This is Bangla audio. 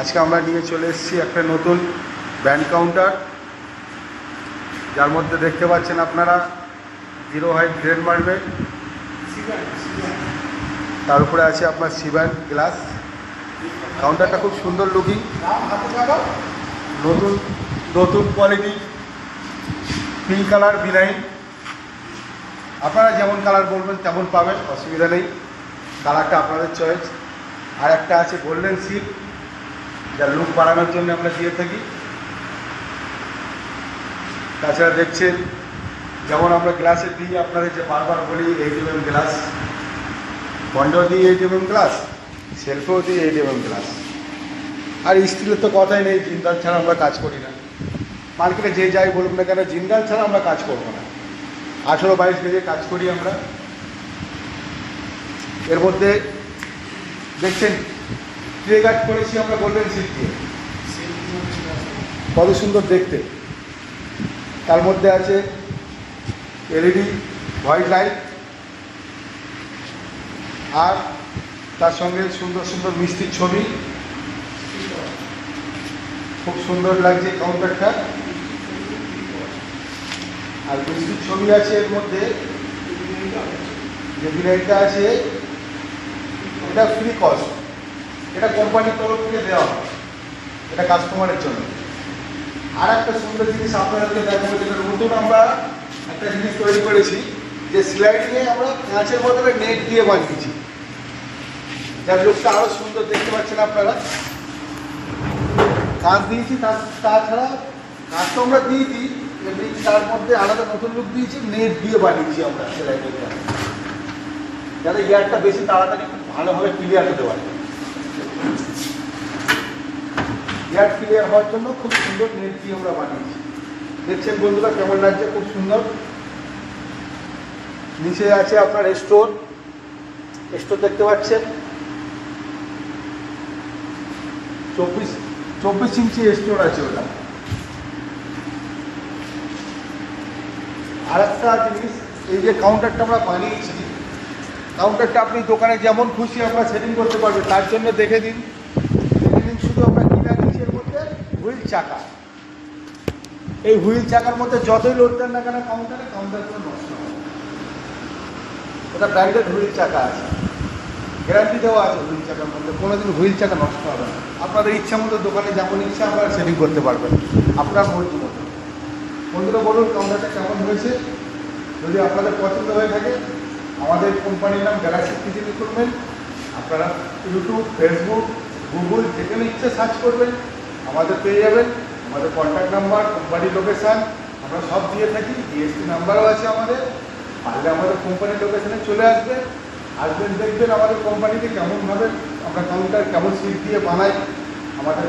আজকে আমরা নিয়ে চলে এসেছি একটা নতুন ব্যান্ড কাউন্টার। যার মধ্যে দেখতে পাচ্ছেন আপনারা জিরো হাইট গ্রেড মারবে তার উপরে আছে আপনার সিভ্যান গ্লাস। কাউন্টারটা খুব সুন্দর লুকিং নতুন নতুন কোয়ালিটি পিঙ্ক কালার বিনাইন আপনারা যেমন কালার বলবেন তেমন পাবেন, অসুবিধা নেই। কালারটা আপনাদের চয়েস আর একটা আছে গোল্ডেন সিল্ক যার লুক বাড়ানোর জন্য আমরা দিয়ে থাকি। তাছাড়া দেখছেন, যেমন আমরা গ্লাসে দিই, আপনাদের যে বারবার বলি এইট এম গ্লাস, বন্ডেও দিই এইট এম গ্লাস, সেলফেও দিই এইট এম গ্লাস। আর স্টিলের তো কথাই নেই, জিন্দাল ছাড়া আমরা কাজ করি না। মার্কেটে যে যাই বলুক না কেন, জিন্দাল ছাড়া আমরা কাজ করব না। আঠেরো বাইশ গেজে কাজ করি আমরা। এর মধ্যে দেখছেন ট্রে গার্ড করেছি আমরা গোল্ডেন সিট দিয়ে। কত সুন্দর দেখতে। তার মধ্যে আছে এলইডি হোয়াইট লাইট আর তার সঙ্গে সুন্দর সুন্দর মিষ্টির ছবি। খুব সুন্দর লাগছে কাউন্টারটা আর মিষ্টির ছবি আছে এর মধ্যে। যে বিরিয়ানিটা আছে, এটা ফ্রি কস্ট এটা কোম্পানির তরফ থেকে দেওয়া হয় এটা কাস্টমারের জন্য। আর একটা সুন্দর জিনিস আপনাদেরকে দেখাবো, যেটা নতুন আমরা একটা জিনিস তৈরি করেছি, যে স্লাইডিংয়ে আমরা কাঁচের বদলে নেট দিয়ে বানিয়েছি। যার লুকটা আরও সুন্দর দেখতে পাচ্ছেন আপনারা। কাঁচ দিয়েছি তাছাড়া কাঁচ তো আমরা দিয়ে দিই এমনি তার মধ্যে আলাদা নতুন লুক দিয়েছি নেট দিয়ে বানিয়েছি আমরা স্লাইডিংটা যাতে ইয়ারটা বেশি তাড়াতাড়ি ভালোভাবে ক্লিয়ার হতে পারে। এয়ার ক্লিয়ার হওয়ার জন্য খুব সুন্দর নেট দিয়ে আমরা বানিয়েছি। দেখছেন বন্ধুরা কেমন লাগছে? খুব সুন্দর। নিচে আছে আপনার স্টোর স্টোর দেখতে পাচ্ছেন? চব্বিশ চব্বিশ ইঞ্চি স্টোর আছে ওটা। আর একটা জিনিস, এই যে কাউন্টারটা আমরা বানিয়েছি কাউন্টারটা আপনি দোকানে যেমন খুশি আমরা সেটিং করতে পারবেন, তার জন্য দেখে দিন। দেখে দিন শুধু আমরা কিনা এর মধ্যে? হুইল চাকা। এই হুইল চাকার মধ্যে যতই লোড দেন না কেন কাউন্টারে কাউন্টার কোনো নষ্ট হবে। ওটা ব্র্যান্ডেড হুইল চাকা আছে। গ্যারান্টি দেওয়া আছে হুইল চাকার মধ্যে। কোনোদিন হুইল চাকা নষ্ট হবে না। আপনাদের ইচ্ছা মতো দোকানে যেমন ইচ্ছা আপনারা সেটিং করতে পারবেন। আপনার মর্জি মতো। বন্ধুরা, বলুন কাউন্টারটা কেমন হয়েছে? যদি আপনাদের পছন্দ হয়ে থাকে আমাদের কোম্পানির নাম গ্যালাক্সি কিচেন ইকুইপমেন্ট আপনারা ইউটিউব ফেসবুক গুগল যেখানে ইচ্ছে সার্চ করবেন, আমাদের পেয়ে যাবেন। আমাদের কন্ট্যাক্ট নাম্বার কোম্পানির লোকেশান আমরা সব দিয়ে থাকি। জিএসটি নাম্বারও আছে আমাদের। পারলে আমাদের কোম্পানির লোকেশানে চলে আসবেন। আসবেন, দেখবেন আমাদের কোম্পানিতে কেমনভাবে আমরা কাউন্টার কেমন সিট দিয়ে বানাই। আমাদের